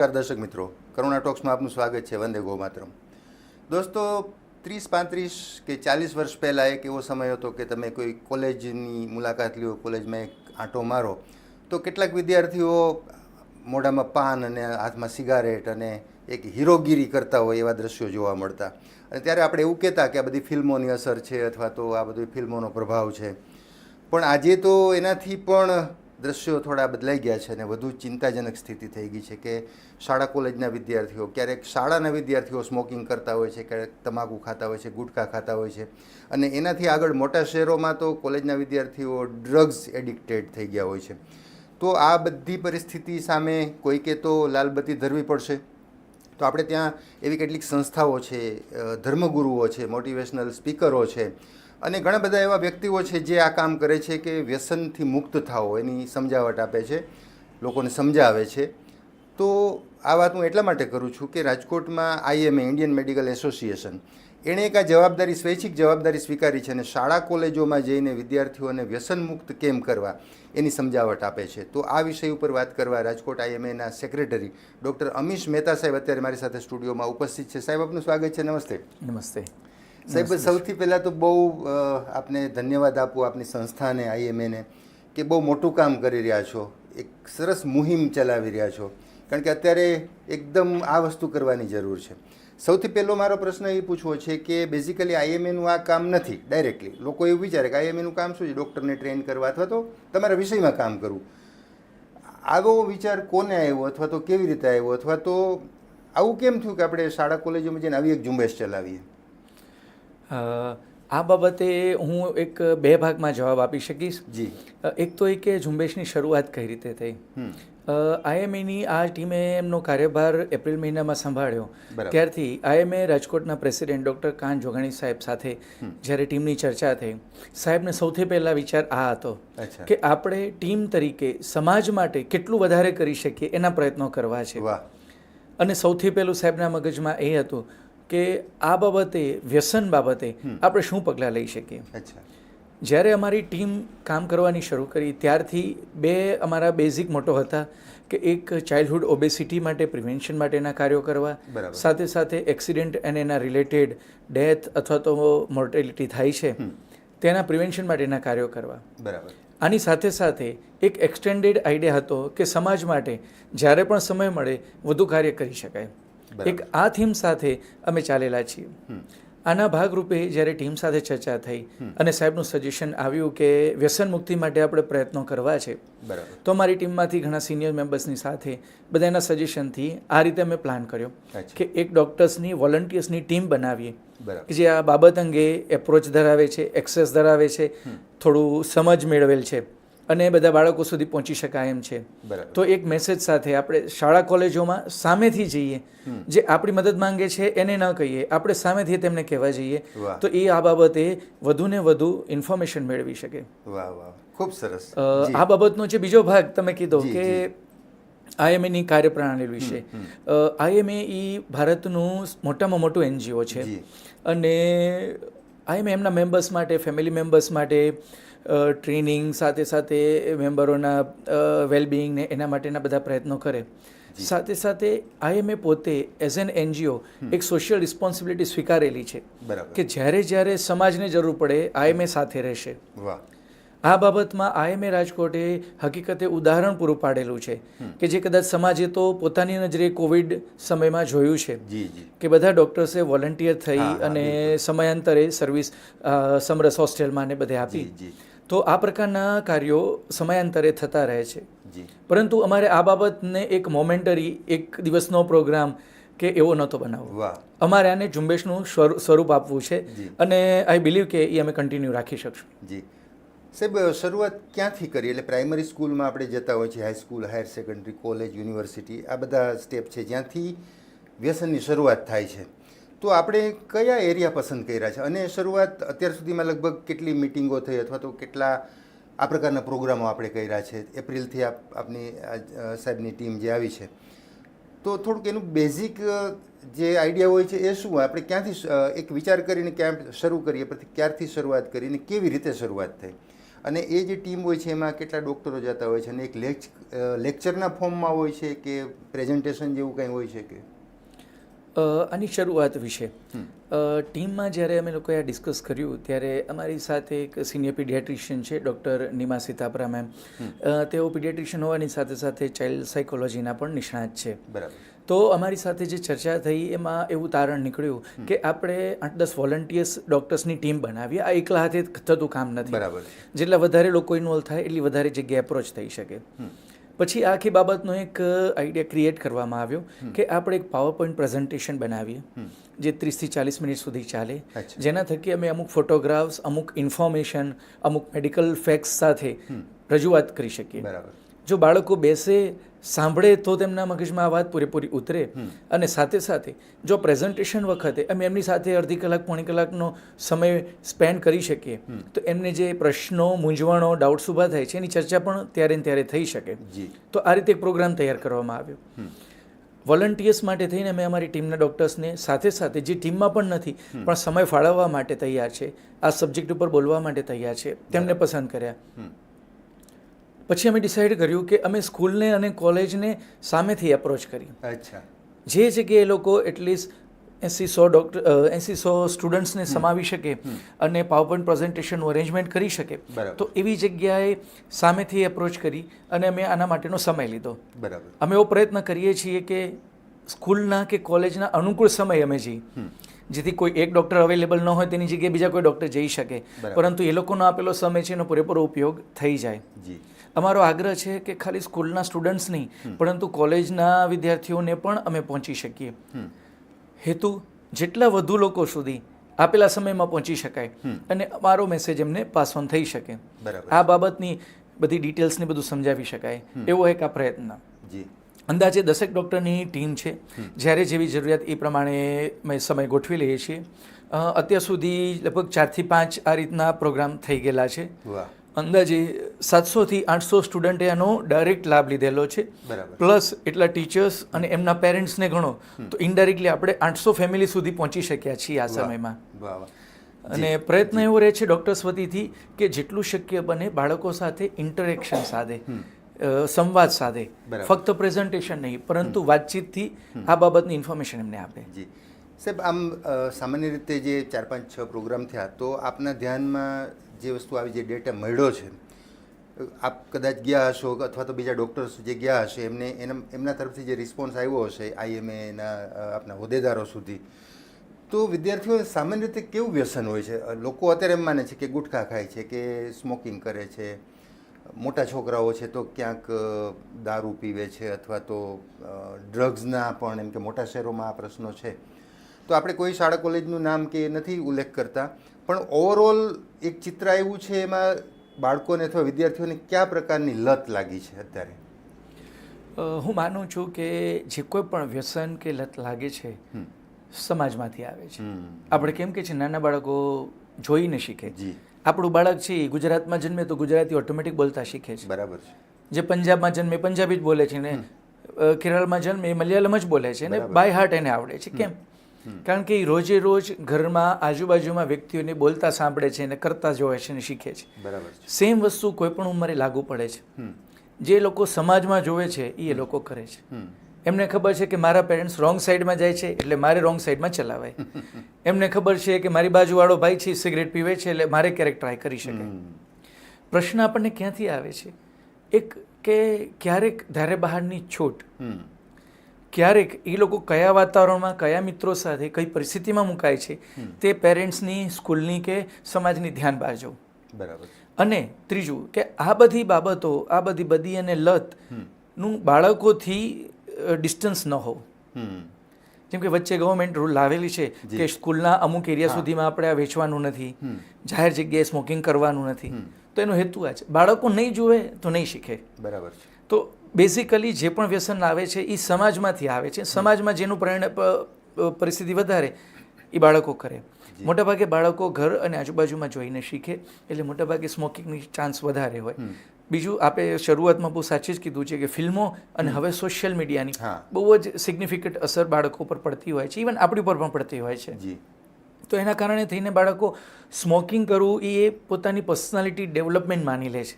નમસ્કાર દર્શક મિત્રો. કરુણા ટોક્સમાં આપનું સ્વાગત છે. વંદે ગો માતરમ દોસ્તો, ત્રીસ પાંત્રીસ કે ચાલીસ વર્ષ પહેલાં એક એવો સમય હતો કે તમે કોઈ કોલેજની મુલાકાત લ્યો, કોલેજમાં એક આંટો મારો, તો કેટલાક વિદ્યાર્થીઓ મોઢામાં પાન અને હાથમાં સિગારેટ અને એક હીરોગીરી કરતા હોય એવા દ્રશ્યો જોવા મળતા. અને ત્યારે આપણે એવું કહેતા કે આ બધી ફિલ્મોની અસર છે અથવા તો આ બધી ફિલ્મોનો પ્રભાવ છે. પણ આજે તો એનાથી પણ દ્રશ્યો થોડા બદલાઈ ગયા છે અને વધુ ચિંતાજનક સ્થિતિ થઈ ગઈ છે કે શાળા કોલેજના વિદ્યાર્થીઓ, ક્યારેક શાળાના વિદ્યાર્થીઓ સ્મોકિંગ કરતા હોય છે, ક્યારેક તમાકુ ખાતા હોય છે ગુટખા ખાતા હોય છે અને એનાથી આગળ મોટા શહેરોમાં તો કોલેજના વિદ્યાર્થીઓ ડ્રગ્સ એડિક્ટેડ થઈ ગયા હોય છે. તો આ બધી પરિસ્થિતિ સામે કોઈકે તો લાલબત્તી ધરવી પડશે. તો આપણે ત્યાં એવી કેટલીક સંસ્થાઓ છે ધર્મગુરુઓ છે મોટિવેશનલ સ્પીકરો છે અને ઘણા બધા એવા વ્યક્તિઓ છે જે આ કામ કરે છે કે વ્યસનથી મુક્ત થાઓ, એની સમજાવટ આપે છે, લોકોને સમજાવે છે. તો આ વાત હું એટલા માટે કરું છું કે રાજકોટમાં આઈએમએ ઇન્ડિયન મેડિકલ એસોસિએશન, એણે એક આ જવાબદારી, સ્વૈચ્છિક જવાબદારી સ્વીકારી છે અને શાળા, કોલેજોમાં જઈને વિદ્યાર્થીઓને વ્યસન મુક્ત કેમ કરવા એની સમજાવટ આપે છે. તો આ વિષય ઉપર વાત કરવા રાજકોટ આઈએમએના સેક્રેટરી ડૉક્ટર અમીશ મહેતા સાહેબ અત્યારે મારી સાથે સ્ટુડિયોમાં ઉપસ્થિત છે. સાહેબ, આપનું સ્વાગત છે. નમસ્તે. નમસ્તે. સાહેબ સૌથી પહેલાં તો બહુ આપને ધન્યવાદ આપું આપની સંસ્થાને આઈએમએને કે બહુ મોટું કામ કરી રહ્યા છો. એક સરસ મુહિમ ચલાવી રહ્યા છો. કારણ કે અત્યારે એકદમ આ વસ્તુ કરવાની જરૂર છે. સૌથી પહેલો મારો પ્રશ્ન એ પૂછવો છે કે બેઝિકલી આઈએમએનું આ કામ નથી ડાયરેક્ટલી લોકો એવું વિચારે કે આઈએમએનું કામ શું છે? ડૉક્ટરને ટ્રેન કરવા અથવા તો તમારા વિષયમાં કામ કરવું. આવો વિચાર કોને આવ્યો? અથવા તો કેવી રીતે આવ્યો? અથવા તો આવું કેમ થયું કે આપણે શાળા કોલેજોમાં જઈને આવી એક ઝુંબેશ ચલાવીએ? આ બાબતે હું એક બે ભાગમાં જવાબ આપી શકીશ. જી. એક તો એ કે ઝુંબેશની શરૂઆત કઈ રીતે થઈ? આઈએમએની આ ટીમે એમનો કાર્યભાર એપ્રિલ મહિનામાં સંભાળ્યો. ત્યારથી આઈએમએ રાજકોટના પ્રેસિડેન્ટ ડૉક્ટર કાન જોગાણી સાહેબ સાથે જ્યારે ટીમની ચર્ચા થઈ સાહેબને સૌથી પહેલાં વિચાર આ હતો કે આપણે ટીમ તરીકે સમાજ માટે કેટલું વધારે કરી શકીએ એના પ્રયત્નો કરવા છે. અને સૌથી પહેલું સાહેબના મગજમાં એ હતું કે આ બાબતે વ્યસન બાબતે આપણે શું પગલાં લઈ શકીએ? અચ્છા. જ્યારે અમારી ટીમ કામ કરવાની શરૂ કરી ત્યારથી બે અમારા બેઝિક મોટો હતા કે એક ચાઇલ્ડહુડ ઓબેસિટી માટે પ્રિવેન્શન માટેના કાર્યો કરવા સાથે સાથે એક્સિડન્ટ અને એના રિલેટેડ ડેથ અથવા તો મોર્ટેલિટી થાય છે તેના પ્રિવેન્શન માટેના કાર્યો કરવા. બરાબર. આની સાથે સાથે એક એક્સટેન્ડેડ આઈડિયા હતો કે સમાજ માટે જ્યારે પણ સમય મળે વધુ કાર્ય કરી શકાય. એક આ થીમ સાથે અમે ચાલેલા છીએ. આના ભાગરૂપે જ્યારે ટીમ સાથે ચર્ચા થઈ અને સાહેબનું સજેશન આવ્યું કે વ્યસન મુક્તિ માટે આપણે પ્રયત્નો કરવા છે તો મારી ટીમમાંથી ઘણા સિનિયર મેમ્બર્સની સાથે બધાના સજેશનથી આ રીતે અમે પ્લાન કર્યો કે એક ડૉક્ટર્સની વોલન્ટિયર્સની ટીમ બનાવીએ કે જે આ બાબત અંગે એપ્રોચ ધરાવે છે એક્સેસ ધરાવે છે થોડું સમજ મેળવેલ છે. અને બધા બાળકો સુધી પહોંચી શકાય એમ છે. તો એક મેસેજ સાથે આપણે શાળા કોલેજોમાં સામેથી જઈએ જે આપણી મદદ માંગે છે એને ન કહીએ આપણે સામેથી તેમને કહેવા જઈએ તો એ આ બાબતે વધુ ને વધુ ઇન્ફોર્મેશન મેળવી શકે. વાહ વાહ. ખૂબ સરસ. આ બાબતનો જે બીજો ભાગ તમે કીધો કે. આઈએમએની કાર્યપ્રણાલી વિશે. આઈએમએ એ ભારતનું મોટામાં મોટું એનજીઓ છે. અને આઈએમએ એમના મેમ્બર્સ માટે ફેમિલી મેમ્બર્સ માટે ટ્રેનિંગ સાથે સાથે મેમ્બરોના વેલબિંગ ને એના માટેના બધા પ્રયત્નો કરે. સાથે સાથે આઈએમએ પોતે એઝ એન એનજીઓ એક સોશિયલ રિસ્પોન્સિબિલિટી સ્વીકારેલી છે બરાબર. કે જ્યારે જ્યારે સમાજને જરૂર પડે આઈએમએ સાથે રહેશે. વાહ. આ બાબતમાં આઈએમએ રાજકોટે હકીકતે ઉદાહરણ પૂરું પાડેલું છે કે જે કદાચ સમાજે તો પોતાની નજરે કોવિડ સમયમાં જોયું છે કે બધા ડૉક્ટર્સે વોલન્ટિયર થઈ અને સમયાંતરે સર્વિસ સમરસ હોસ્ટેલમાં ને બધે આપી. તો આ પ્રકારના કાર્યો સમયાંતરે થતા રહે છે. જી. પરંતુ અમારે આ બાબતને એક મોમેન્ટરી એક દિવસનો પ્રોગ્રામ કે એવો નહોતો બનાવવો. અમારે આને ઝુંબેશનું સ્વરૂ- સ્વરૂપ આપવું છે અને આઈ બિલીવ કે એ અમે કન્ટિન્યુ રાખી શકશું. જી. સાહેબ શરૂઆત ક્યાંથી કરી? એટલે પ્રાઇમરી સ્કૂલમાં આપણે જતા હોય છે high school higher secondary college university આ બધા સ્ટેપ છે. જ્યાંથી વ્યસનની શરૂઆત થાય છે. તો આપણે કયા એરિયા પસંદ કર્યા છે? અને શરૂઆત અત્યાર સુધીમાં લગભગ કેટલી મિટિંગો થઈ અથવા તો કેટલા આ પ્રકારના પ્રોગ્રામો આપણે કર્યા છે? એપ્રિલથી આપ, આપની સાહેબની ટીમ જે આવી છે. તો થોડુંક એનું બેઝિક જે આઈડિયા હોય છે એ શું? આપણે ક્યાંથી એક વિચાર કરીને ક્યાં શરૂ કરીએ, પછી ક્યારથી શરૂઆત કરીને કેવી રીતે શરૂઆત થઈ અને એ જે ટીમ હોય છે એમાં કેટલા ડૉક્ટરો જતા હોય છે? અને એક લેક્ચ લેક્ચરના ફોર્મમાં હોય છે કે પ્રેઝન્ટેશન જેવું કંઈ હોય છે કે? આની શરૂઆત વિશે. ટીમમાં જ્યારે અમે લોકોએ આ ડિસ્કસ કર્યું ત્યારે અમારી સાથે એક સિનિયર પીડિયાટ્રિશિયન છે ડૉક્ટર નિમા સીતાપરા મેમ તેઓ પીડિયાટ્રિશિયન હોવાની સાથે સાથે ચાઇલ્ડ સાયકોલોજીના પણ નિષ્ણાત છે. બરાબર. તો અમારી સાથે જે ચર્ચા થઈ એમાં એવું તારણ નીકળ્યું કે આપણે આઠ દસ વોલન્ટિયર્સ ડૉક્ટર્સની ટીમ બનાવીએ. આ એકલા હાથે થતું કામ નથી. બરાબર. જેટલા વધારે લોકો ઇન્વોલ્વ થાય એટલી વધારે જગ્યાએ એપ્રોચ થઈ શકે. પછી આખી બાબતનો એક આઈડિયા ક્રિએટ કરવામાં આવ્યો કે આપણે એક પાવર પોઈન્ટ પ્રેઝન્ટેશન બનાવીએ જે ત્રીસથી ચાલીસ મિનિટ સુધી ચાલે. જેના થકી અમે અમુક ફોટોગ્રાફ્સ અમુક ઇન્ફોર્મેશન અમુક મેડિકલ ફેક્ટ્સ સાથે રજૂઆત કરી શકીએ. બરાબર. જો બાળકો બેસે સાંભળે તો તેમના મગજમાં આ વાત પૂરેપૂરી ઉતરે. અને સાથે સાથે જો પ્રેઝન્ટેશન વખતે અમે એમની સાથે અડધી કલાક પોણી કલાકનો સમય સ્પેન્ડ કરી શકીએ તો એમને જે પ્રશ્નો મૂંઝવણો ડાઉટ્સ ઊભા થાય છે એની ચર્ચા પણ ત્યારે ને ત્યારે થઈ શકે. તો આ રીતે એક પ્રોગ્રામ તૈયાર કરવામાં આવ્યો. વોલન્ટિયર્સ માટે થઈને અમે અમારી ટીમના ડૉક્ટર્સને સાથે સાથે જે ટીમમાં પણ નથી પણ સમય ફાળવવા માટે તૈયાર છે. આ સબ્જેક્ટ ઉપર બોલવા માટે તૈયાર છે. તેમને પસંદ કર્યા. પછી અમે ડિસાઈડ કર્યું કે અમે સ્કૂલને અને કોલેજને સામેથી એપ્રોચ કરી અચ્છા. જે જગ્યાએ એ લોકો એટલીસ્ટ એસી સો ડૉક્ટર એસી સો સ્ટુડન્ટ્સને સમાવી શકે અને પાવરપોઈન્ટ પ્રેઝન્ટેશનનું અરેન્જમેન્ટ કરી શકે. તો એવી જગ્યાએ સામેથી એપ્રોચ કરી અને અમે આના માટેનો સમય લીધો. બરાબર. અમે એવો પ્રયત્ન કરીએ છીએ કે સ્કૂલના કે કોલેજના અનુકૂળ સમય અમે જઈએ. જેથી કોઈ એક ડૉક્ટર અવેલેબલ ન હોય તેની જગ્યાએ બીજા કોઈ ડૉક્ટર જઈ શકે. પરંતુ એ લોકોનો આપેલો સમય છે એનો પૂરેપૂરો ઉપયોગ થઈ જાય. જી. અમારો આગ્રહ છે કે ખાલી સ્કૂલના સ્ટુડન્ટ્સ નહીં પરંતુ કોલેજના વિદ્યાર્થીઓને પણ અમે પહોંચી શકીએ. હેતુ જેટલા વધુ લોકો સુધી આપેલા સમયમાં પહોંચી શકાય અને અમારો મેસેજ એમને પાસ ઓન થઈ શકે. બરાબર. આ બાબતની બધી ડિટેલ્સને બધું સમજાવી શકાય. એવો એક આ પ્રયત્ન. અંદાજે દસેક ડૉક્ટરની ટીમ છે. જ્યારે જેવી જરૂરિયાત એ પ્રમાણે અમે સમય ગોઠવી લઈએ છીએ. અત્યાર સુધી લગભગ ચારથી પાંચ આ રીતના પ્રોગ્રામ થઈ ગયેલા છે. વાહ. અંદાજે સાતસોથી આઠસો સ્ટુડન્ટે આનો ડાયરેક્ટ લાભ લીધેલો છે. બરાબર. પ્લસ એટલા ટીચર્સ અને એમના પેરેન્ટ્સને ગણો તો ઇનડાયરેક્ટલી આપણે આઠસો ફેમિલી સુધી પહોંચી શક્યા છીએ આ સમયમાં. અને પ્રયત્ન એવો રહે છે ડૉક્ટર્સ વતીથી કે જેટલું શક્ય બને બાળકો સાથે ઇન્ટરેક્શન સાધે સંવાદ સાધે. ફક્ત પ્રેઝન્ટેશન નહીં પરંતુ વાતચીતથી આ બાબતની ઇન્ફોર્મેશન એમને આપે. જી. સાહેબ આમ સામાન્ય રીતે જે ચાર પાંચ છ પ્રોગ્રામ થયા તો આપના ધ્યાનમાં જે વસ્તુ આવી જે ડેટા મળ્યો છે, આપ કદાચ ગયા હશો અથવા તો બીજા ડૉક્ટર્સ જે ગયા હશે, એમને, એના, એમના તરફથી જે રિસ્પોન્સ આવ્યો હશે આઈએમએના આપના હોદ્દેદારો સુધી, તો વિદ્યાર્થીઓ સામાન્ય રીતે કેવું વ્યસન હોય છે? લોકો અત્યારે એમ માને છે કે ગુટખા ખાય છે, કે સ્મોકિંગ કરે છે, મોટા છોકરાઓ છે તો ક્યાંક દારૂ પીવે છે અથવા તો ડ્રગ્સના પણ, એમ કે મોટા શહેરોમાં આ પ્રશ્નો છે. તો આપણે કોઈ શાળા કોલેજનું નામ કે નથી ઉલ્લેખ કરતા. પણ ઓવરઓલ એક ચિત્ર આવ્યું છે એમાં બાળકોને અથવા વિદ્યાર્થીઓને કયા પ્રકારની લત લાગી છે અત્યારે? હું માનું છું કે જે કોઈ પણ વ્યસન કે લત લાગે છે સમાજમાંથી આવે છે. આપણે કેમ કે છે નાના બાળકો જોઈને શીખે આપણું બાળક છે એ ગુજરાતમાં જન્મે તો ગુજરાતી ઓટોમેટિક બોલતા શીખે છે. બરાબર છે. જે પંજાબમાં જન્મે પંજાબી જ બોલે છે ને કેરળમાં જન્મે એ મલયાલમ જ બોલે છે ને બાય હાર્ટ એને આવડે છે. કેમ? કારણ કે એ રોજે રોજ ઘરમાં આજુબાજુમાં વ્યક્તિઓને બોલતા સાંભળે છે અને કરતા જોવે છે અને શીખે છે. બરાબર છે. સેમ વસ્તુ કોઈ પણ ઉંમરે લાગુ પડે છે. જે લોકો સમાજમાં જોવે છે એ લોકો કરે છે. એમને ખબર છે કે મારા પેરેન્ટ્સ રોંગ સાઈડમાં જાય છે એટલે મારે રોંગ સાઈડમાં ચલાવાય. એમને ખબર છે કે મારી બાજુવાળો ભાઈ છે સિગરેટ પીવે છે એટલે મારે ક્યારેક ટ્રાય કરી શકે. પ્રશ્ન આપણને ક્યાંથી આવે છે? એક કે ક્યારેક ધારે બહારની છૂટ. ક્યારેક એ લોકો કયા વાતાવરણમાં કયા મિત્રો સાથે કઈ પરિસ્થિતિમાં મુકાય છે તે પેરેન્ટ્સની સ્કૂલની કે સમાજની ધ્યાન બહાર જવું. બરાબર. અને ત્રીજું કે આ બધી બાબતો આ બધી બધી અને લતનું બાળકોથી ડિસ્ટન્સ ન હોવું. જેમ કે વચ્ચે ગવર્મેન્ટ રૂલ લાવેલી છે કે સ્કૂલના અમુક એરિયા સુધીમાં આપણે આ વેચવાનું નથી જાહેર જગ્યાએ સ્મોકિંગ કરવાનું નથી. તો એનો હેતુ આ છે. બાળકો નહીં જુએ તો નહીં શીખે. બરાબર છે. તો બેઝિકલી જે પણ વ્યસન આવે છે એ સમાજમાંથી આવે છે. સમાજમાં જેનું પરિણામ પરિસ્થિતિ વધારે એ બાળકો કરે. મોટાભાગે બાળકો ઘર અને આજુબાજુમાં જોઈને શીખે એટલે મોટાભાગે સ્મોકિંગની ચાન્સ વધારે હોય. બીજું આપણે શરૂઆતમાં બહુ સાચી જ કીધું છે કે ફિલ્મો અને હવે સોશિયલ મીડિયાની બહુ જ સિગ્નિફિકન્ટ અસર બાળકો પર પડતી હોય છે. ઇવન આપણી પર પણ પડતી હોય છે. તો એના કારણે થઈને બાળકો સ્મોકિંગ કરવું એ પોતાની પર્સનાલિટી ડેવલપમેન્ટ માની લે છે.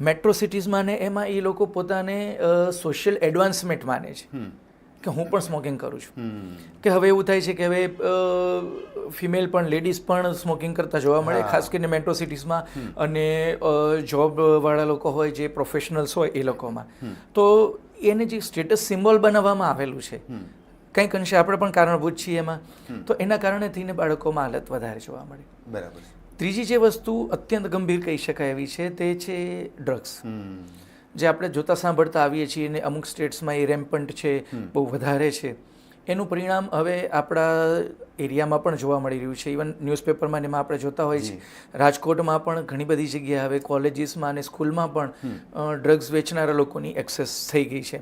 મેટ્રો સિટીઝમાં ને એમાં એ લોકો પોતાને સોશિયલ એડવાન્સમેન્ટ માને છે. કે હું પણ સ્મોકિંગ કરું છું. કે હવે એવું થાય છે કે હવે ફિમેલ પણ લેડીઝ પણ સ્મોકિંગ કરતા જોવા મળે ખાસ કરીને મેટ્રો સિટીઝમાં. અને જોબવાળા લોકો હોય જે પ્રોફેશનલ્સ હોય એ લોકોમાં. તો એને જે સ્ટેટસ સિમ્બોલ બનાવવામાં આવેલું છે કંઈક અંશે આપણે પણ કારણભૂત છીએ એમાં. તો એના કારણે થઈને બાળકોમાં હાલત વધારે જોવા મળે. બરાબર છે. ત્રીજી જે વસ્તુ અત્યંત ગંભીર કહી શકાય એવી છે તે છે ડ્રગ્સ જે આપણે જોતા સાંભળતા આવીએ છીએ અને અમુક સ્ટેટ્સમાં એ રેમ્પન્ટ છે બહુ વધારે છે. એનું પરિણામ હવે આપણા એરિયામાં પણ જોવા મળી રહ્યું છે. ઇવન ન્યૂઝપેપરમાં એમાં આપણે જોતા હોઈએ છીએ રાજકોટમાં પણ ઘણી બધી જગ્યાએ હવે કોલેજીસમાં અને સ્કૂલમાં પણ ડ્રગ્સ વેચનારા લોકોની એક્સેસ થઈ ગઈ છે.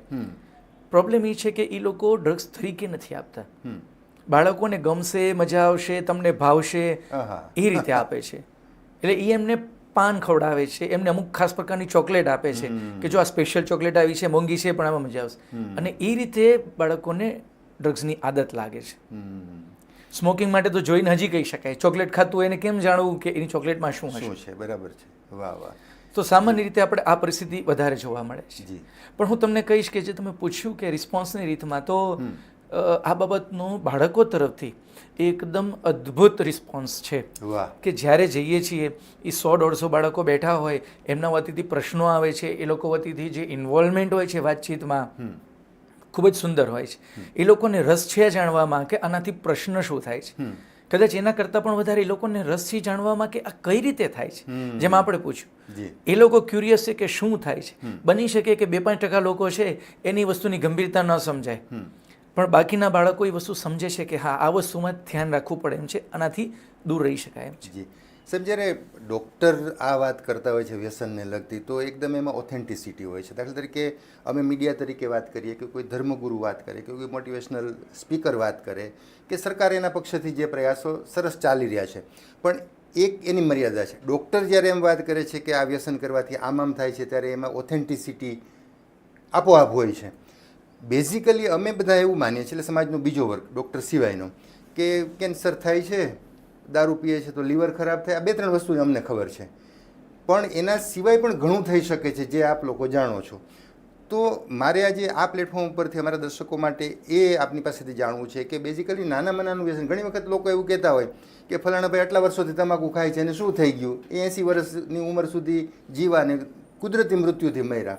પ્રોબ્લેમ એ છે કે એ લોકો ડ્રગ્સ તરીકે નથી આપતા. બાળકોને ગમશે મજા આવશે તમને ભાવશે એ રીતે આપે છે. એટલે એ એમને પાન ખવડાવે છે એમને અમુક ખાસ પ્રકારની ચોકલેટ આપે છે કે જો આ સ્પેશિયલ ચોકલેટ આવી છે મોંઘી છે પણ આમાં મજા આવશે. અને એ રીતે બાળકોને ડ્રગ્સની આદત લાગે છે. સ્મોકિંગ માટે તો જોઈને હજી કહી શકાય. ચોકલેટ ખાતું એને કેમ જાણવું કે એની ચોકલેટમાં શું શું છે? બરાબર છે. વાહ વાહ. તો સામાન્ય રીતે આપણે આ પરિસ્થિતિ વધારે જોવા મળે છે. પણ હું તમને કહીશ કે જે તમે પૂછ્યું કે રિસ્પોન્સની રીતમાં તો આ બાબતનો બાળકો તરફથી એકદમ અદ્ભુત રિસ્પોન્સ છે કે જ્યારે જઈએ છીએ એ સો દોઢસો બાળકો બેઠા હોય એમના વતીથી પ્રશ્નો આવે છે એ લોકો વતીથી જે ઇન્વોલ્વમેન્ટ હોય છે વાતચીતમાં ખૂબ જ સુંદર હોય છે. એ લોકોને રસ છે જાણવામાં કે આનાથી પ્રશ્ન શું થાય છે. કદાચ એના કરતાં પણ વધારે એ લોકોને રસ છે જાણવામાં કે આ કઈ રીતે થાય છે. જેમ આપણે પૂછ્યું. એ લોકો ક્યુરિયસ છે કે શું થાય છે. બની શકે કે બે પાંચ ટકા લોકો છે એની વસ્તુની ગંભીરતા ન સમજાય. પણ બાકીના બાળકો એ વસ્તુ સમજે છે કે હા, આ વસ્તુમાં ધ્યાન રાખવું પડે એમ છે, આનાથી દૂર રહી શકાય એમ છે. જી. સાહેબ, જ્યારે ડૉક્ટર આ વાત કરતા હોય છે વ્યસનને લગતી, તો એકદમ એમાં ઓથેન્ટિસિટી હોય છે. દાખલા તરીકે અમે મીડિયા તરીકે વાત કરીએ કે કોઈ ધર્મગુરુ વાત કરે કે કોઈ મોટિવેશનલ સ્પીકર વાત કરે કે સરકાર એના પક્ષથી જે પ્રયાસો સરસ ચાલી રહ્યા છે. પણ એક એની મર્યાદા છે. ડૉક્ટર જ્યારે એમ વાત કરે છે કે આ વ્યસન કરવાથી આમ આમ થાય છે, ત્યારે એમાં ઓથેન્ટિસિટી આપોઆપ હોય છે. બેઝિકલી અમે બધા એવું માનીએ છીએ, એટલે સમાજનો બીજો વર્ગ, ડૉક્ટર સિવાયનો, કે કેન્સર થાય છે, દારૂ પીએ છે તો લીવર ખરાબ થાય, આ બે ત્રણ વસ્તુ અમને ખબર છે. પણ એના સિવાય પણ ઘણું થઈ શકે છે, જે આપ લોકો જાણો છો. તો મારે આજે આ પ્લેટફોર્મ ઉપરથી અમારા દર્શકો માટે એ આપની પાસેથી જાણવું છે કે બેઝિકલી નાનામાં નાનું વ્યસન. ઘણી વખત લોકો એવું કહેતા હોય કે ફલાણા ભાઈ આટલા વર્ષોથી તમાકુ ખાય છે અને શું થઈ ગયું? એ એંસી વર્ષની ઉંમર સુધી જીવા ને કુદરતી મૃત્યુથી મર્યા.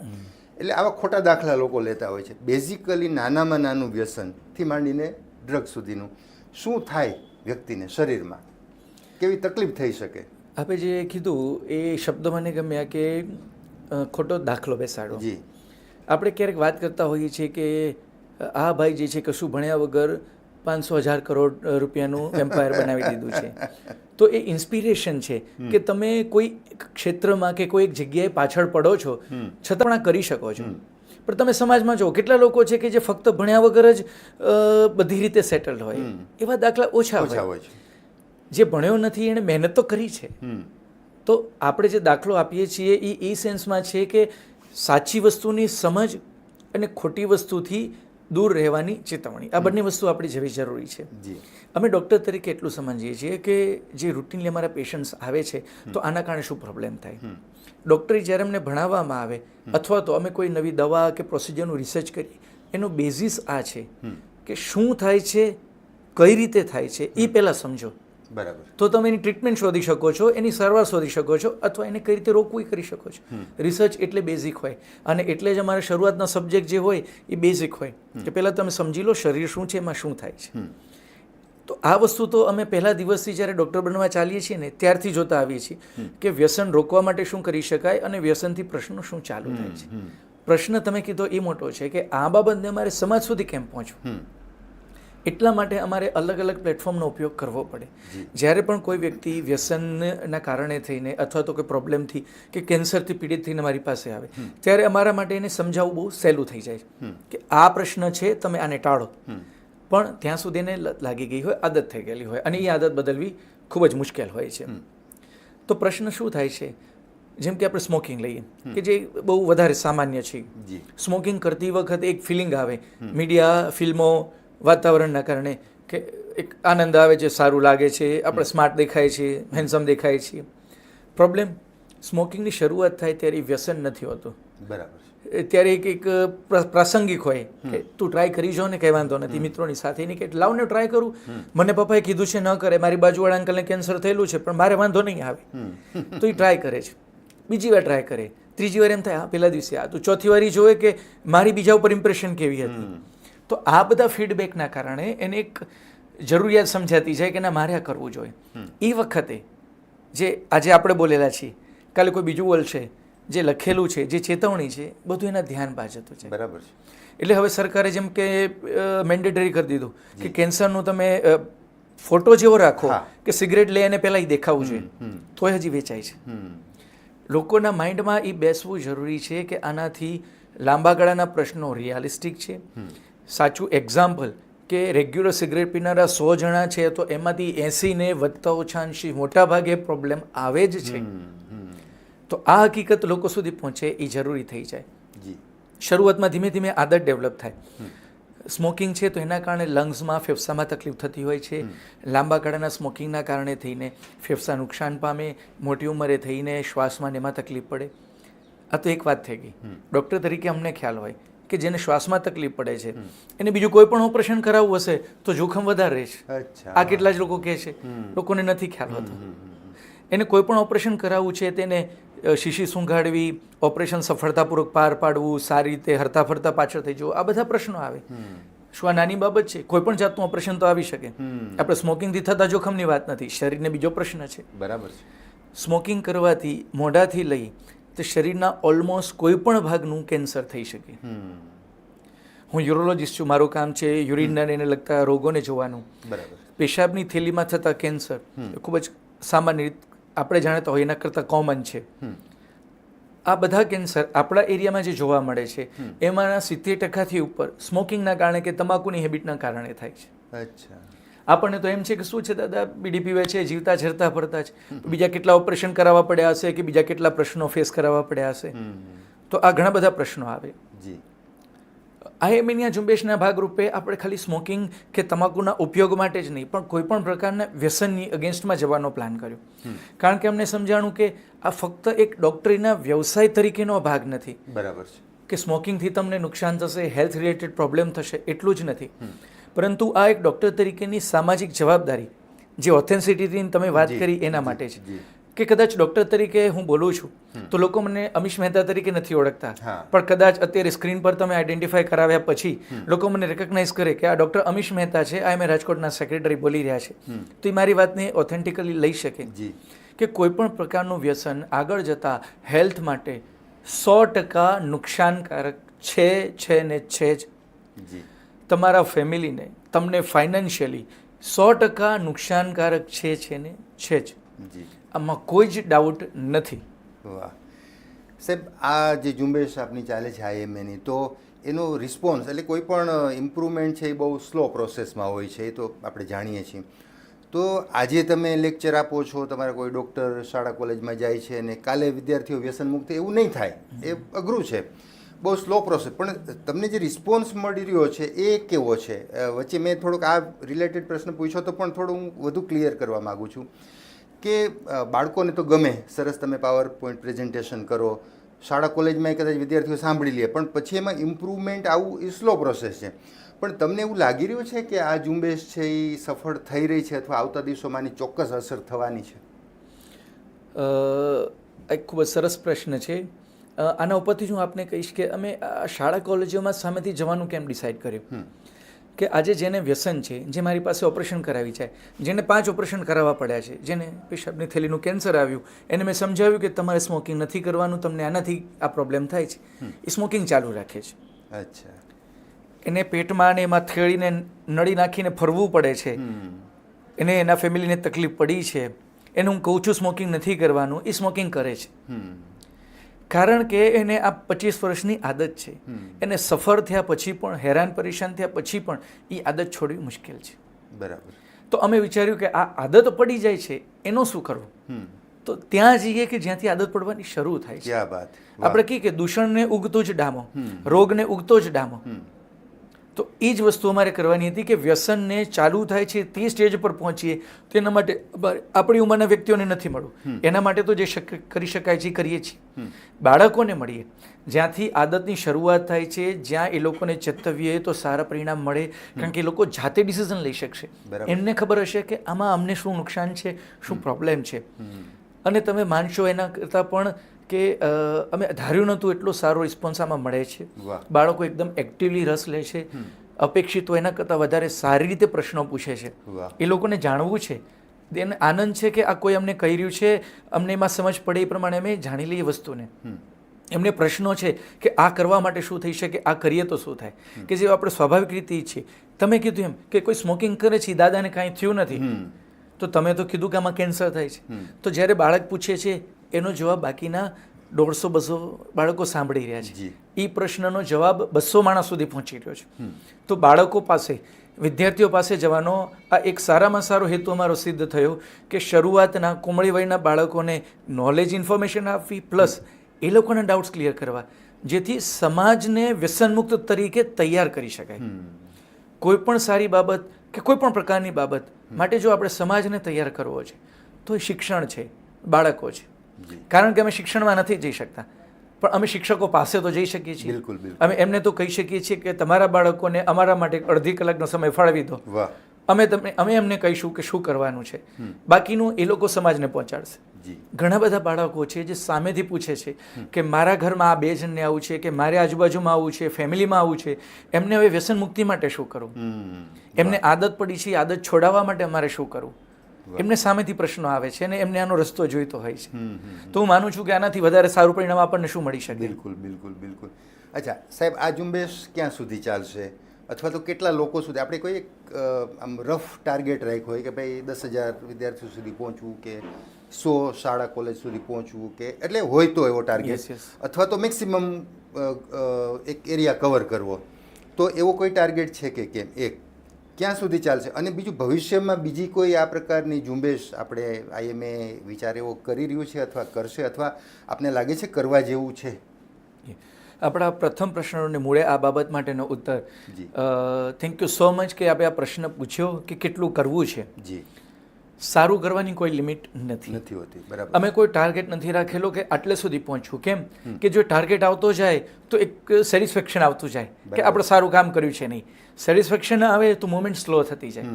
એટલે આવા ખોટા દાખલા લોકો લેતા હોય છે. બેઝિકલી નાનામાં નાનું વ્યસનથી માંડીને ડ્રગ સુધીનું. શું થાય વ્યક્તિને શરીરમાં? કેવી તકલીફ થઈ શકે? આપણે જે કીધું એ શબ્દ મને ગમ્યા કે ખોટો દાખલો બેસાડો. જી. આપણે ક્યારેક વાત કરતા હોઈએ છીએ કે આ ભાઈ જે છે કશું ભણ્યા વગર પાંચસો હજાર કરોડ રૂપિયાનું એમ્પાયર બનાવી દીધું છે. તો એ ઇન્સ્પિરેશન છે કે તમે કોઈ ક્ષેત્રમાં કે કોઈ એક જગ્યાએ પાછળ પડો છો છતાં પણ આ કરી શકો છો. પણ તમે સમાજમાં જુઓ કેટલા લોકો છે કે જે ફક્ત ભણ્યા વગર જ બધી રીતે સેટલ હોય. એવા દાખલા ઓછા ઓછા હોય. જે ભણ્યો નથી એણે મહેનત તો કરી છે. તો આપણે જે દાખલો આપીએ છીએ એ એ સેન્સમાં છે કે સાચી વસ્તુની સમજ અને ખોટી વસ્તુથી દૂર રહેવાની ચેતવણી. આ બંને વસ્તુ આપણી જેવી જરૂરી છે. અમે ડૉક્ટર તરીકે એટલું સમજીએ છીએ કે જે રૂટીનલી અમારા પેશન્ટ્સ આવે છે તો આના કારણે શું પ્રોબ્લેમ થાય? ડૉક્ટરી જ્યારે અમને ભણાવવામાં આવે અથવા તો અમે કોઈ નવી દવા કે પ્રોસિજરનું રિસર્ચ કરીએ એનો બેઝિસ આ છે કે શું થાય છે કઈ રીતે થાય છે એ પહેલાં સમજો. બરાબર. તો તમે એની ટ્રીટમેન્ટ શોધી શકો છો એની સારવાર શોધી શકો છો અથવા એને કઈ રીતે રોકવું એ કરી શકો છો. રિસર્ચ એટલે બેઝિક હોય. અને એટલે જ અમારા શરૂઆતના સબ્જેક્ટ જે હોય એ બેઝિક હોય. કે પહેલાં તમે સમજી લો શરીર શું છે એમાં શું થાય છે. તો આ વસ્તુ તો અમે પહેલા દિવસથી જ્યારે ડૉક્ટર બનવા ચાલીએ છીએ ને ત્યારથી જોતા આવીએ છીએ કે વ્યસન રોકવા માટે શું કરી શકાય અને વ્યસનથી પ્રશ્નો શું ચાલુ થાય છે. પ્રશ્ન તમે કીધો એ મોટો છે કે આ બાબતને અમારે સમાજ સુધી કેમ પહોંચવું એટલા માટે અમારે અલગ અલગ પ્લેટફોર્મનો ઉપયોગ કરવો પડે. જ્યારે પણ કોઈ વ્યક્તિ વ્યસનના કારણે થઈને અથવા તો કોઈ પ્રોબ્લેમથી કે કેન્સરથી પીડિત થઈને મારી પાસે આવે ત્યારે અમારા માટે એને સમજાવવું બહુ સહેલું થઈ જાય કે આ પ્રશ્ન છે તમે આને ટાળો. પણ ત્યાં સુધી એને લાગી ગઈ હોય આદત થઈ ગયેલી હોય અને એ આદત બદલવી ખૂબ જ મુશ્કેલ હોય છે. તો પ્રશ્ન શું થાય છે? જેમ કે આપણે સ્મોકિંગ લઈએ કે જે બહુ વધારે સામાન્ય છે. સ્મોકિંગ કરતી વખતે એક ફિલિંગ આવે. મીડિયા ફિલ્મો વાતાવરણના કારણે કે એક આનંદ આવે છે સારું લાગે છે આપણે સ્માર્ટ દેખાય છે હેન્ડસમ દેખાય છે. પ્રોબ્લેમ સ્મોકિંગની શરૂઆત થાય ત્યારે વ્યસન નથી હોતું. બરાબર ત્યારે એક એક પ્રાસંગિક હોય કે તું ટ્રાય કરી જો ને કંઈ વાંધો નથી મિત્રોની સાથે નહીં કે લાવ ને ટ્રાય કરું. મને પપ્પાએ કીધું છે ન કરે મારી બાજુવાળા અંકલને કેન્સર થયેલું છે પણ મારે વાંધો નહીં આવે. તો એ ટ્રાય કરે છે. બીજી વાર ટ્રાય કરે. ત્રીજી વાર એમ થાય હા પહેલા દિવસે આ. તો ચોથી વાર જોવે કે મારી બીજા ઉપર ઇમ્પ્રેશન કેવી હતી? તો આ બધા ફીડબેકના કારણે એને એક જરૂરિયાત સમજાતી જાય કે ના મારે આ કરવું જોઈએ. એ વખતે જે આજે આપણે બોલેલા છીએ કાલે કોઈ બીજું બોલશે જે લખેલું છે જે ચેતવણી છે બધું એના ધ્યાન બાજતું છે બરાબર છે. એટલે હવે સરકારે જેમ કે મેન્ડેટરી કરી દીધું કે કેન્સરનું તમે ફોટો જેવો રાખો કે સિગરેટ લે એને પહેલાં એ દેખાવું જોઈએ. તોય હજી વેચાય છે. લોકોના માઇન્ડમાં એ બેસવું જરૂરી છે કે આનાથી લાંબા ગાળાના પ્રશ્નો રિયાલિસ્ટિક છે. સાચું એક્ઝામ્પલ કે રેગ્યુલર સિગરેટ પીનારા સો જણા છે તો એમાંથી એંસીને વધતા ઓછા અંશી મોટાભાગે પ્રોબ્લેમ આવે જ છે. તો આ હકીકત લોકો સુધી પહોંચે એ જરૂરી થઈ જાય. શરૂઆતમાં ધીમે ધીમે આદત ડેવલપ થાય. સ્મોકિંગ છે તો એના કારણે લંગ્સમાં ફેફસામાં તકલીફ થતી હોય છે. લાંબા ગાળાના સ્મોકિંગના કારણે થઈને ફેફસા નુકસાન પામે મોટી ઉંમરે થઈને શ્વાસમાં ને એમાં તકલીફ પડે. આ તો એક વાત થઈ ગઈ. ડૉક્ટર તરીકે અમને ખ્યાલ હોય. કે જેને શ્વાસમાં તકલીફ પડે છે. એને બીજું કોઈ પણ ઓપરેશન કરાવવું હશે તો જોખમ વધારે છે. આ કેટલા જ લોકો કહે છે. લોકોને નથી ખ્યાલ હોતો. એને કોઈ પણ ઓપરેશન કરાવવું છે તેને શીશી સૂંઘાડવી ઓપરેશન સફળતાપૂર્વક પાર પાડવું સારી રીતે હરતા ફરતા પાછળ થઈ જવું આ બધા પ્રશ્નો આવે. શું આ નાની બાબત છે? કોઈ પણ જાતનું ઓપરેશન તો આવી શકે. આપણે સ્મોકિંગથી થતા જોખમની વાત નથી. શરીરને બીજો પ્રશ્ન છે. બરાબર છે. સ્મોકિંગ કરવાથી મોઢાથી લઈ તે શરીરના ઓલમોસ્ટ કોઈ પણ ભાગનું કેન્સર થઈ શકે. હું યુરોલોજિસ્ટ છું મારું કામ છે યુરિનના એને લગતા રોગોને જોવાનું. બરાબર. પેશાબની થેલીમાં થતા કેન્સર એ ખૂબ જ સામાન્ય રીત આપણે જાણતા હોય એના કરતાં કોમન છે. આ બધા કેન્સર આપણા એરિયામાં જે જોવા મળે છે એમાંના સિત્તેર ટકાથી ઉપર સ્મોકિંગના કારણે કે તમાકુની હેબિટના કારણે થાય છે. અચ્છા. આપણને તો એમ છે કે શું છે દાદા? બીડી પીવે છે જીવતા જરતા ફરતા છે. બીજા કેટલા ઓપરેશન કરાવવા પડ્યા હશે કે બીજા કેટલા પ્રશ્નો ફેસ કરાવવા પડ્યા હશે? તો આ ઘણા બધા પ્રશ્નો આવે. જી. આઈએમએનિયા ઝુંબેશના ભાગરૂપે આપણે ખાલી સ્મોકિંગ કે તમાકુના ઉપયોગ માટે જ નહીં પણ કોઈ પણ પ્રકારના વ્યસનની અગેન્સ્ટમાં જવાનો પ્લાન કર્યો. કારણ કે અમને સમજાણું કે આ ફક્ત એક ડૉક્ટરીના વ્યવસાય તરીકેનો ભાગ નથી. બરાબર છે. કે સ્મોકિંગથી તમને નુકસાન થશે હેલ્થ રિલેટેડ પ્રોબ્લેમ થશે એટલું જ નથી. પરંતુ આ એક ડૉક્ટર તરીકેની સામાજિક જવાબદારી જે ઓથેન્સિટીની તમે વાત કરી એના માટે છે. કે કદાચ ડૉક્ટર તરીકે હું બોલું છું તો લોકો મને અમીશ મહેતા તરીકે નથી ઓળખતા. પણ કદાચ અત્યારે સ્ક્રીન પર તમે આઈડેન્ટિફાય કરાવ્યા પછી લોકો મને રેકગ્નાઇઝ કરે કે આ ડૉક્ટર અમીશ મહેતા છે આ મેં રાજકોટના સેક્રેટરી બોલી રહ્યા છે. તો એ મારી વાતને ઓથેન્ટિકલી લઈ શકે. કે કોઈ પણ પ્રકારનું વ્યસન આગળ જતાં હેલ્થ માટે સો ટકા નુકસાનકારક છે છે ને છે જ. જી. તમારા ફેમિલીને તમને ફાઇનાન્શિયલી સો ટકા નુકસાનકારક છે છે ને? છે જ. જી આમાં કોઈ જ ડાઉટ નથી. વાહ. સાહેબ આ જે ઝુંબેશ આપની ચાલે છે આઈએમએની તો એનો રિસ્પોન્સ એટલે કોઈ પણ ઇમ્પ્રુવમેન્ટ છે એ બહુ સ્લો પ્રોસેસમાં હોય છે એ તો આપણે જાણીએ છીએ. તો આજે તમે લેક્ચર આપો છો તમારા કોઈ ડૉક્ટર શાળા કોલેજમાં જાય છે અને કાલે વિદ્યાર્થીઓ વ્યસન મુક્ત એવું નહીં થાય. એ અઘરું છે. બહુ સ્લો પ્રોસેસ. પણ તમને જે રિસ્પોન્સ મળી રહ્યો છે, એ કેવો છે? વચ્ચે મેં થોડુંક આ રિલેટેડ પ્રશ્ન પૂછ્યો તો પણ થોડું હું વધુ ક્લિયર કરવા માગું છું કે બાળકોને તો ગમે, સરસ તમે પાવર પોઈન્ટ પ્રેઝન્ટેશન કરો. શાળા કોલેજમાં કદાચ વિદ્યાર્થીઓ સાંભળી લે, પણ પછી એમાં ઇમ્પ્રુવમેન્ટ આવું એ સ્લો પ્રોસેસ છે. પણ તમને એવું લાગી રહ્યું છે કે આ ઝુંબેશ છે એ સફળ થઈ રહી છે અથવા આવતા દિવસોમાંની ચોક્કસ અસર થવાની છે? એક ખૂબ જ સરસ પ્રશ્ન છે. આના ઉપરથી જ હું આપને કહીશ કે અમે આ શાળા કોલેજોમાં સામેથી જવાનું કેમ ડિસાઇડ કર્યું? કે આજે જેને વ્યસન છે જે મારી પાસે ઓપરેશન કરાવી છે જેને પાંચ ઓપરેશન કરાવવા પડ્યા છે જેને પેશાબની થેલીનું કેન્સર આવ્યું એને મેં સમજાવ્યું કે તમારે સ્મોકિંગ નથી કરવાનું તમને આનાથી આ પ્રોબ્લેમ થાય છે. એ સ્મોકિંગ ચાલુ રાખે છે. અચ્છા. એને પેટમાં ને એમાં થેળીને નળી નાખીને ફરવું પડે છે. એને એના ફેમિલીને તકલીફ પડી છે. એને હું કહું છું સ્મોકિંગ નથી કરવાનું એ સ્મોકિંગ કરે છે. કારણ કે એને આ પચીસ વર્ષની આદત છે. એને સફર થયા પછી પણ હેરાન પરેશાન થયા પછી પણ એ આદત છોડવી મુશ્કેલ છે. બરાબર. તો અમે વિચાર્યું કે આ આદત પડી જાય છે એનું શું કરવું? તો ત્યાં જઈએ કે જ્યાંથી આદત પડવાની શરૂ થાય છે. આપણે કહીએ કે દૂષણને ઉગતો જ ડામો રોગને ઉગતો જ ડામો. તો એ જ વસ્તુ અમારે કરવાની હતી કે વ્યસનને ચાલુ થાય છે તે સ્ટેજ પર પહોંચીએ તેના માટે આપણી ઉંમરના વ્યક્તિઓને નથી મળવું. એના માટે તો જે કરી શકાય છે કરીએ છીએ. બાળકોને મળીએ. જ્યાંથી આદતની શરૂઆત થાય છે જ્યાં એ લોકોને ચેતવીએ તો સારા પરિણામ મળે કારણ કે એ લોકો જાતે ડિસિઝન લઈ શકશે. એમને ખબર હશે કે આમાં અમને શું નુકસાન છે શું પ્રોબ્લેમ છે. અને તમે માનશો એના કરતાં પણ કે અમે ધાર્યું નહોતું એટલો સારો રિસ્પોન્સ આમાં મળે છે. બાળકો એકદમ એક્ટિવલી રસ લે છે. અપેક્ષિત હોય એના કરતાં વધારે સારી રીતે પ્રશ્નો પૂછે છે. એ લોકોને જાણવું છે. એને આનંદ છે કે આ કોઈ અમને કહી રહ્યું છે અમને એમાં સમજ પડે એ પ્રમાણે અમે જાણી લઈએ વસ્તુને. એમને પ્રશ્નો છે કે આ કરવા માટે શું થઈ શકે આ કરીએ તો શું થાય? કે જે આપણે સ્વાભાવિક રીતે ઈચ્છીએ. તમે કીધું એમ કે કોઈ સ્મોકિંગ કરે છે દાદાને કાંઈ થયું નથી. તો તમે તો કીધું કે આમાં કેન્સર થાય છે. તો જ્યારે બાળક પૂછે છે એનો જવાબ બાકીના દોઢસો બસો બાળકો સાંભળી રહ્યા છે. એ પ્રશ્નનો જવાબ બસો માણસ સુધી પહોંચી રહ્યો છે. તો બાળકો પાસે વિદ્યાર્થીઓ પાસે જવાનો આ એક સારામાં સારો હેતુ અમારો સિદ્ધ થયો કે શરૂઆતના કોમળી વયના બાળકોને નોલેજ ઇન્ફોર્મેશન આપવી પ્લસ એ લોકોના ડાઉટ્સ ક્લિયર કરવા. જેથી સમાજને વ્યસનમુક્ત તરીકે તૈયાર કરી શકાય. કોઈ પણ સારી બાબત કે કોઈ પણ પ્રકારની બાબત માટે જો આપણે સમાજને તૈયાર કરવો છે તો એ શિક્ષણ છે બાળકો છે. કારણ કે અમે શિક્ષણમાં નથી જઈ શકતા. પણ અમે શિક્ષકો પાસે તો જઈ શકીએ છીએ. બિલકુલ. અમે એમને તો કહી શકીએ છીએ કે તમારા બાળકોને અમારા માટે અડધી કલાકનો સમય ફાળવી દો. અમે તમને અમે એમને કહીશું કે શું કરવાનું છે. બાકીનું એ લોકો સમાજને પહોંચાડશે. ઘણા બધા બાળકો છે જે સામેથી પૂછે છે કે મારા ઘરમાં આ બે જણને આવું છે કે મારે આજુબાજુમાં આવું છે ફેમિલીમાં આવું છે. એમને હવે વ્યસન મુક્તિ માટે શું કરવું એમને આદત પડી છે આદત છોડાવવા માટે અમારે શું કરવું એમને સામેથી પ્રશ્નો આવે છે અને એમને આનો રસ્તો જોઈતો હોય છે. તો હું માનું છું કે આનાથી વધારે સારું પરિણામ આપણને શું મળી શકે? બિલકુલ બિલકુલ બિલકુલ. અચ્છા સાહેબ આ ઝુંબેશ ક્યાં સુધી ચાલશે? અથવા તો કેટલા લોકો સુધી? આપણે કોઈ એક આમ રફ ટાર્ગેટ રાખ્યો હોય કે ભાઈ દસ હજાર વિદ્યાર્થીઓ સુધી પહોંચવું કે સો શાળા કોલેજ સુધી પહોંચવું કે એટલે હોય તો એવો ટાર્ગેટ અથવા તો મેક્સિમમ એક એરિયા કવર કરવો. તો એવો કોઈ ટાર્ગેટ છે કે કેમ? એક. ક્યાં સુધી ચાલશે? અને બીજું ભવિષ્યમાં બીજી કોઈ આ પ્રકારની ઝુંબેશ આપણે આઈએમએ વિચાર એવો કરી રહ્યું છે અથવા કરશે અથવા આપને લાગે છે કરવા જેવું છે? આપણા પ્રથમ પ્રશ્નોને મૂળે આ બાબત માટેનો ઉત્તર. જી. થેન્ક યુ સો મચ કે આપણે આ પ્રશ્ન પૂછ્યો કે કેટલું કરવું છે. જી. સારું કરવાની કોઈ લિમિટ નથી. નથી હોતી. બરાબર. અમે કોઈ ટાર્ગેટ નથી રાખેલો કે આટલે સુધી પહોંચવું. કેમ? કે જો ટાર્ગેટ આવતો જાય તો એક સેટિસ્ફેક્શન આવતું જાય કે આપણે સારું કામ કર્યું છે નહીં. સેટિસ્ફેક્શન ના આવે તો મુવમેન્ટ સ્લો થતી જાય.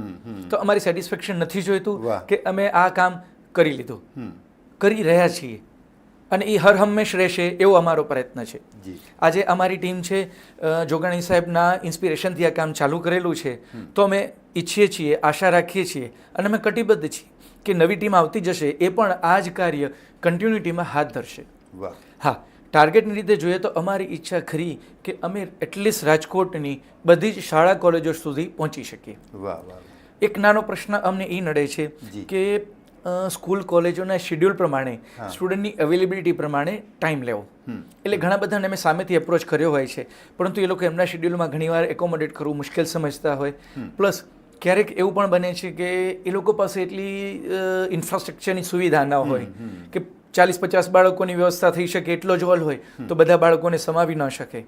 તો અમારી સેટિસ્ફેક્શન નથી જોઈતું કે અમે આ કામ કરી લીધું. કરી રહ્યા છીએ. અને એ હર હંમેશ રહેશે એવો અમારો પ્રયત્ન છે. આજે અમારી ટીમ છે જોગાણી સાહેબના ઇન્સ્પિરેશનથી આ કામ ચાલુ કરેલું છે. તો અમે ઈચ્છીએ છીએ આશા રાખીએ છીએ અને અમે કટિબદ્ધ છીએ કે નવી ટીમ આવતી જશે એ પણ આ જ કાર્ય કન્ટિન્યુટીમાં હાથ ધરશે. હા. ટાર્ગેટની રીતે જોઈએ તો અમારી ઈચ્છા ખરી કે અમે એટલીસ્ટ રાજકોટની બધી જ શાળા કોલેજો સુધી પહોંચી શકીએ. વાહ વાહ એક નાનો પ્રશ્ન અમને એ નડે છે કે સ્કૂલ કોલેજોના શેડ્યુલ પ્રમાણે સ્ટુડન્ટની અવેલેબિલિટી પ્રમાણે ટાઈમ લેવો. એટલે ઘણા બધાને અમે સામેથી એપ્રોચ કર્યો હોય છે. પરંતુ એ લોકો એમના શેડ્યુલમાં ઘણીવાર એકોમોડેટ કરવું મુશ્કેલ સમજતા હોય. પ્લસ ક્યારેક એવું પણ બને છે કે એ લોકો પાસે એટલી ઇન્ફ્રાસ્ટ્રક્ચરની સુવિધા ન હોય કે ચાલીસ પચાસ બાળકોની વ્યવસ્થા થઈ શકે એટલો જ હોલ હોય તો બધા બાળકોને સમાવી ન શકે.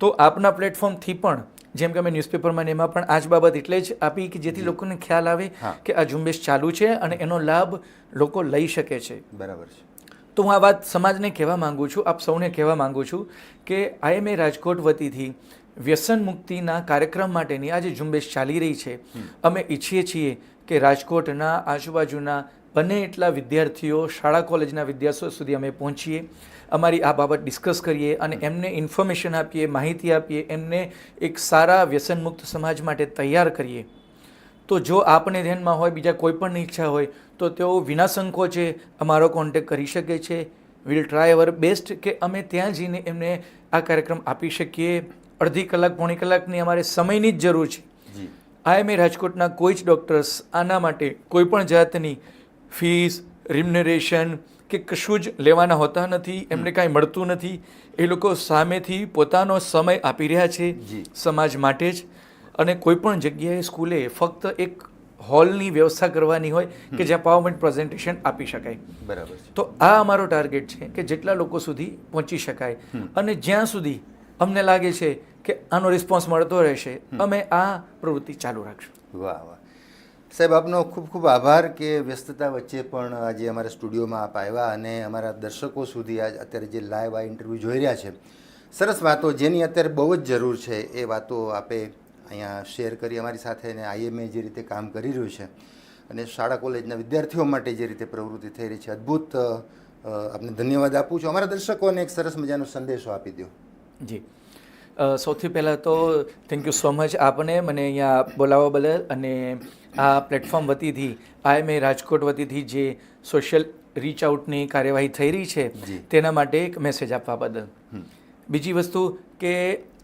તો આપના પ્લેટફોર્મથી પણ જેમ કે અમે ન્યૂઝપેપરમાં ને એમાં પણ આ જ બાબત એટલે જ આપી કે જેથી લોકોને ખ્યાલ આવે કે આ ઝુંબેશ ચાલુ છે અને એનો લાભ લોકો લઈ શકે છે. બરાબર છે. તો હું આ વાત સમાજને કહેવા માગું છું આપ સૌને કહેવા માગું છું કે આઈએમએ રાજકોટ વતીથી વ્યસન મુક્તિના કાર્યક્રમ માટેની આ જે ઝુંબેશ ચાલી રહી છે અમે ઈચ્છીએ છીએ કે રાજકોટના આજુબાજુના બને એટલા વિદ્યાર્થીઓ શાળા કોલેજના વિદ્યાર્થીઓ સુધી અમે પહોંચીએ. અમારી આ બાબત ડિસ્કસ કરીએ અને એમને ઇન્ફોર્મેશન આપીએ માહિતી આપીએ એમને એક સારા વ્યસનમુક્ત સમાજ માટે તૈયાર કરીએ. તો જો આપણે ધ્યાનમાં હોય બીજા કોઈ પણ ઈચ્છા હોય તો તેઓ વિના સંકોચે અમારો કોન્ટેક કરી શકે છે. વિલ ટ્રાય અવર બેસ્ટ કે અમે ત્યાં જઈને એમને આ કાર્યક્રમ આપી શકીએ. અડધી કલાક પોણી કલાકની અમારે સમયની જ જરૂર છે. આઈએમએ રાજકોટના કોઈ જ ડૉક્ટર્સ આના માટે કોઈ પણ જાતની ફીસ રિમ્યુનરેશન કે કશું જ લેવાના હોતા નથી એમને કાંઈ મળતું નથી. એ લોકો સામેથી પોતાનો સમય આપી રહ્યા છે સમાજ માટે જ. અને કોઈ પણ જગ્યાએ સ્કૂલે ફક્ત એક હોલની વ્યવસ્થા કરવાની હોય કે જ્યાં પાવરમેન્ટ પ્રેઝન્ટેશન આપી શકાય. બરાબર તો આ અમારો ટાર્ગેટ છે કે જેટલા લોકો સુધી પહોંચી શકાય. અને જ્યાં સુધી અમને લાગે છે કે આનો રિસ્પોન્સ મળતો રહેશે અમે આ પ્રવૃત્તિ ચાલુ રાખશું. વાહ વાહ. સાહેબ, આપનો ખૂબ ખૂબ આભાર કે વ્યસ્તતા વચ્ચે પણ આજે અમારા સ્ટુડિયોમાં આપ આવ્યા અને અમારા દર્શકો સુધી આજ અત્યારે જે લાઈવ આ ઇન્ટરવ્યૂ જોઈ રહ્યા છે. સરસ વાતો, જેની અત્યારે બહુ જ જરૂર છે એ વાતો આપે અહીંયા શેર કરી અમારી સાથે અને આઈએમએ જે રીતે કામ કરી રહ્યું છે અને શાળા કોલેજના વિદ્યાર્થીઓ માટે જે રીતે પ્રવૃત્તિ થઈ રહી છે. અદ્ભુત આપને ધન્યવાદ આપું છું. અમારા દર્શકોને એક સરસ મજાનો સંદેશો આપી દો જી. સૌથી પહેલાં તો થેન્ક યુ સો મચ આપને મને અહીંયા બોલાવવા બદલ અને આ પ્લેટફોર્મ વતીથી આઈએમએ રાજકોટ વતીથી જે સોશિયલ રીચ આઉટની કાર્યવાહી થઈ રહી છે તેના માટે એક મેસેજ આપવા બદલ. બીજી વસ્તુ કે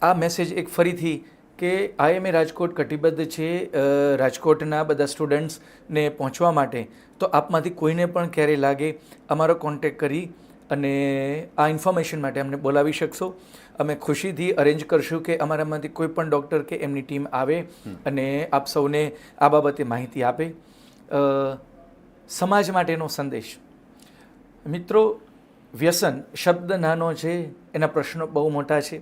આ મેસેજ એક ફરીથી કે આઈએમએ રાજકોટ કટિબદ્ધ છે રાજકોટના બધા સ્ટુડન્ટ્સને પહોંચવા માટે તો આપમાંથી કોઈને પણ ક્યારે લાગે અમારો કોન્ટેક્ટ કરી અને આ ઇન્ફોર્મેશન માટે અમને બોલાવી શકશો. અમે ખુશીથી અરેન્જ કરશું કે અમારામાંથી કોઈ પણ ડૉક્ટર કે એમની ટીમ આવે અને આપ સૌને આ બાબતે માહિતી આપે. સમાજ માટેનો સંદેશ. મિત્રો વ્યસન શબ્દ નાનો છે એના પ્રશ્નો બહુ મોટા છે.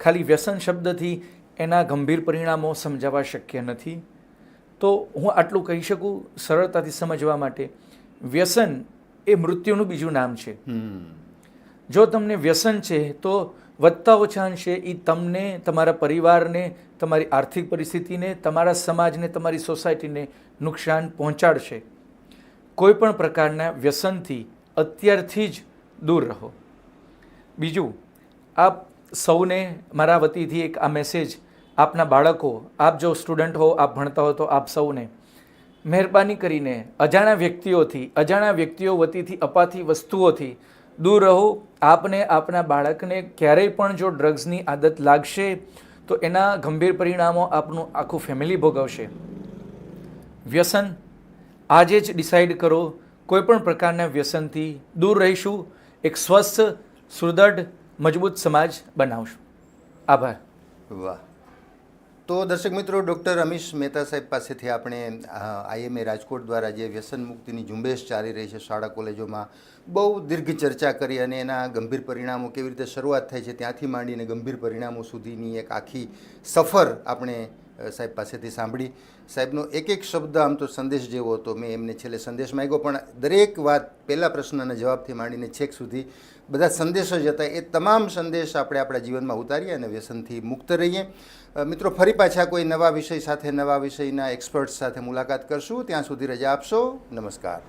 ખાલી વ્યસન શબ્દથી એના ગંભીર પરિણામો સમજાવવા શક્ય નથી. તો હું આટલું કહી શકું સરળતાથી સમજવા માટે. વ્યસન એ મૃત્યુનું બીજું નામ છે. જો તમને વ્યસન છે તો વધતા ઓછા અંશે એ તમને, તમારા પરિવારને, તમારી આર્થિક પરિસ્થિતિને, તમારા સમાજને, તમારી સોસાયટીને નુકસાન પહોંચાડશે. કોઈ પણ પ્રકારના વ્યસનથી અત્યારથી જ દૂર રહો. બીજું, આપ સૌને, મારા વતીથી એક આ મેસેજ, આપના બાળકો, આપ જો સ્ટુડન્ટ હો, આપ ભણતા હો તો આપ સૌને. મહેરબાની કરીને અજાણા વ્યક્તિઓથી અજાણા વ્યક્તિઓ વતીથી અપાતી વસ્તુઓથી દૂર રહો. આપને આપના બાળકને ક્યારેય પણ જો ડ્રગ્સની આદત લાગશે, તો એના ગંભીર પરિણામો આપનું આખું ફેમિલી ભોગવશે. વ્યસન. આજે જ ડિસાઈડ કરો, કોઈ પણ પ્રકારના વ્યસનથી દૂર રહીશું. એક સ્વસ્થ, સુદૃઢ, મજબૂત સમાજ બનાવશું. આભાર. વાહ. તો દર્શક મિત્રો, ડૉક્ટર રમેશ મહેતા સાહેબ પાસેથી આપણે આઈએમએ રાજકોટ દ્વારા જે વ્યસન મુક્તિની ઝુંબેશ ચાલી રહી છે શાળા કોલેજોમાં, બહુ દીર્ઘ ચર્ચા કરી અને એના ગંભીર પરિણામો કેવી રીતે શરૂઆત થાય છે, ત્યાંથી માંડીને ગંભીર પરિણામો સુધીની એક આખી સફર આપણે સાહેબ પાસેથી સાંભળી. સાહેબનો એક એક શબ્દ આમ તો સંદેશ જેવો હતો. મેં એમને છેલ્લે સંદેશ માંગ્યો, પણ દરેક વાત પહેલા પ્રશ્નના જવાબથી માંડીને છેક સુધી બધા સંદેશો જ હતા. એ તમામ સંદેશ આપણે આપણા જીવનમાં ઉતારીએ અને વ્યસનથી મુક્ત રહીએ. મિત્રો, ફરી પાછા કોઈ નવા વિષય સાથે, નવા વિષયના એક્સપર્ટ્સ સાથે મુલાકાત કરશું. ત્યાં સુધી રજા આપશો. નમસ્કાર.